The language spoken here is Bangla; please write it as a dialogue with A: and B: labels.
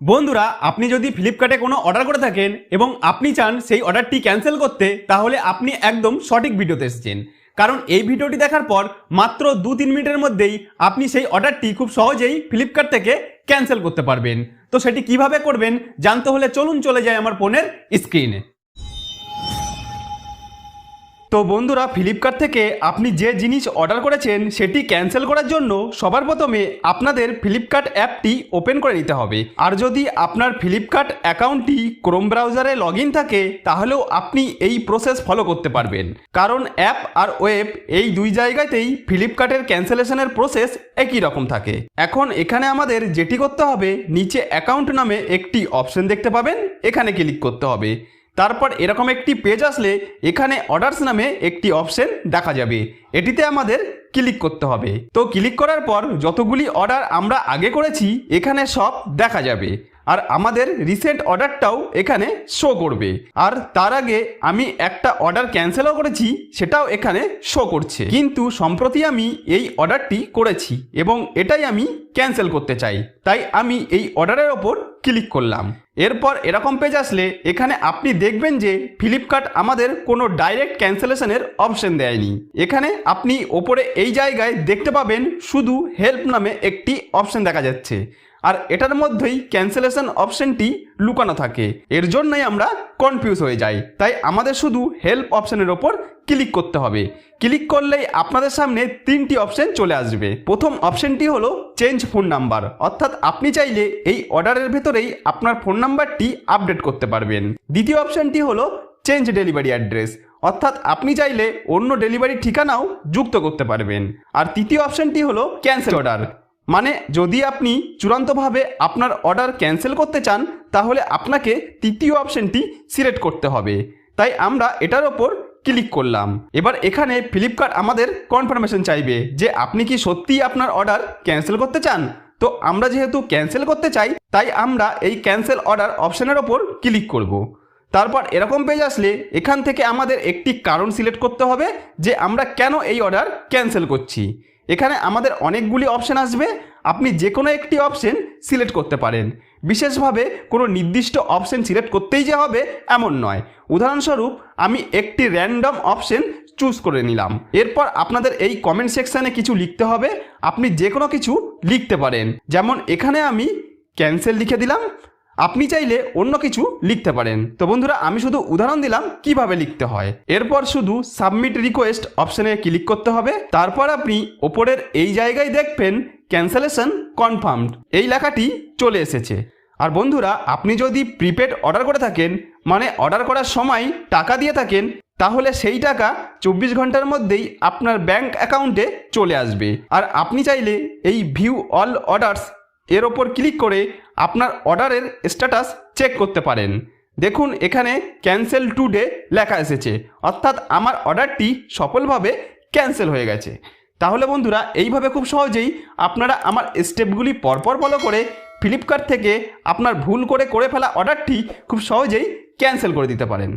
A: বন্ধুরা, আপনি যদি ফ্লিপকার্টে কোনো অর্ডার করে থাকেন এবং আপনি চান সেই অর্ডারটি ক্যান্সেল করতে, তাহলে আপনি একদম সঠিক ভিডিওতে এসেছেন। কারণ এই ভিডিওটি দেখার পর মাত্র দু তিন মিনিটের মধ্যেই আপনি সেই অর্ডারটি খুব সহজেই ফ্লিপকার্ট থেকে ক্যান্সেল করতে পারবেন। তো সেটি কীভাবে করবেন, জানতে হলে চলুন চলে যায় আমার ফোনের স্ক্রিনে তো বন্ধুরা ফ্লিপকার্ট থেকে আপনি যে জিনিস অর্ডার করেছেন, সেটি ক্যান্সেল করার জন্য সবার প্রথমে আপনাদের ফ্লিপকার্ট অ্যাপটি ওপেন করে নিতে হবে। আর যদি আপনার ফ্লিপকার্ট অ্যাকাউন্টটি ক্রোম ব্রাউজারে লগ থাকে, তাহলেও আপনি এই প্রসেস ফলো করতে পারবেন। কারণ অ্যাপ আর ওয়েব এই দুই জায়গাতেই ফ্লিপকার্টের ক্যান্সেলেশনের প্রসেস একই রকম থাকে। এখন এখানে আমাদের যেটি করতে হবে, নিচে অ্যাকাউন্ট নামে একটি অপশন দেখতে পাবেন, এখানে ক্লিক করতে হবে। তারপর এরকম একটি পেজ আসলে এখানে অর্ডারস নামে একটি অপশন দেখা যাবে। এটিতে আমাদের ক্লিক করতে হবে। তো ক্লিক করার পর যতগুলি অর্ডার আমরা আগে করেছি, এখানে সব দেখা যাবে। আর আমাদের রিসেন্ট অর্ডারটাও এখানে শো করবে। আর তার আগে আমি একটা অর্ডার ক্যান্সেলও করেছি, সেটাও এখানে শো করছে। কিন্তু সম্প্রতি আমি এই অর্ডারটি করেছি এবং এটাই আমি ক্যান্সেল করতে চাই। তাই আমি এই অর্ডারের ওপর ক্লিক করলাম। এরপর এরকম পেজ আসলে এখানে আপনি দেখবেন যে ফ্লিপকার্ট আমাদের কোনো ডাইরেক্ট ক্যান্সেলেশনের অপশন দেয়নি। এখানে আপনি ওপরে এই জায়গায় দেখতে পাবেন শুধু হেল্প নামে একটি অপশন দেখা যাচ্ছে। আর এটার মধ্যেই ক্যান্সেলেশন অপশনটি লুকানো থাকে। এর জন্যই আমরা কনফিউজ হয়ে যাই। তাই আমাদের শুধু হেল্প অপশনের ওপর ক্লিক করতে হবে। ক্লিক করলেই আপনাদের সামনে তিনটি অপশন চলে আসবে। প্রথম অপশনটি হলো চেঞ্জ ফোন নাম্বার অর্থাৎ আপনি চাইলে এই অর্ডারের ভেতরেই আপনার ফোন নাম্বারটি আপডেট করতে পারবেন। দ্বিতীয় অপশনটি হলো চেঞ্জ ডেলিভারি অ্যাড্রেস অর্থাৎ আপনি চাইলে অন্য ডেলিভারি ঠিকানাও যুক্ত করতে পারবেন। আর তৃতীয় অপশনটি হলো ক্যান্সেল অর্ডার মানে যদি আপনি চূড়ান্তভাবে আপনার অর্ডার ক্যান্সেল করতে চান, তাহলে আপনাকে তৃতীয় অপশনটি সিলেক্ট করতে হবে। তাই আমরা এটার ওপর ক্লিক করলাম। এবার এখানে ফ্লিপকার্ট আমাদের কনফার্মেশন চাইবে যে আপনি কি সত্যিই আপনার অর্ডার ক্যান্সেল করতে চান? তো আমরা যেহেতু ক্যান্সেল করতে চাই, তাই আমরা এই ক্যান্সেল অর্ডার অপশানের ওপর ক্লিক করব। তারপর এরকম পেজ আসলে এখান থেকে আমাদের একটি কারণ সিলেক্ট করতে হবে যে আমরা কেন এই অর্ডার ক্যান্সেল করছি। এখানে আমাদের অনেকগুলি অপশান আসবে, আপনি যে কোনো একটি অপশন সিলেক্ট করতে পারেন। বিশেষভাবে কোনো নির্দিষ্ট অপশন সিলেক্ট করতেই যে হবে এমন নয়। উদাহরণস্বরূপ, আমি একটি র্যান্ডম অপশন চুজ করে নিলাম। এরপর আপনাদের এই কমেন্ট সেকশানে কিছু লিখতে হবে। আপনি যে কোনো কিছু লিখতে পারেন। যেমন এখানে আমি ক্যান্সেল লিখে দিলাম। আপনি চাইলে অন্য কিছু লিখতে পারেন। তো বন্ধুরা, আমি শুধু উদাহরণ দিলাম কীভাবে লিখতে হয়। এরপর শুধু সাবমিট রিকোয়েস্ট অপশনে ক্লিক করতে হবে। তারপর আপনি ওপরের এই জায়গায় দেখবেন ক্যান্সেলেশন কনফার্মড এই লেখাটি চলে এসেছে। আর বন্ধুরা, আপনি যদি প্রিপেড অর্ডার করে থাকেন মানে অর্ডার করার সময় টাকা দিয়ে থাকেন তাহলে সেই টাকা চব্বিশ ঘণ্টার মধ্যেই আপনার ব্যাংক অ্যাকাউন্টে চলে আসবে। আর আপনি চাইলে এই ভিউ অল অর্ডারস এর ওপর ক্লিক করে আপনার অর্ডারের স্ট্যাটাস চেক করতে পারেন। দেখুন, এখানে ক্যান্সেল টুডে লেখা এসেছে। অর্থাৎ আমার অর্ডারটি সফলভাবে ক্যান্সেল হয়ে গেছে। তাহলে বন্ধুরা, এইভাবে খুব সহজেই আপনারা আমার স্টেপগুলি পরপর ফলো করে ফ্লিপকার্ট থেকে আপনার ভুল করে করে ফেলা অর্ডারটি খুব সহজেই ক্যান্সেল করে দিতে পারেন।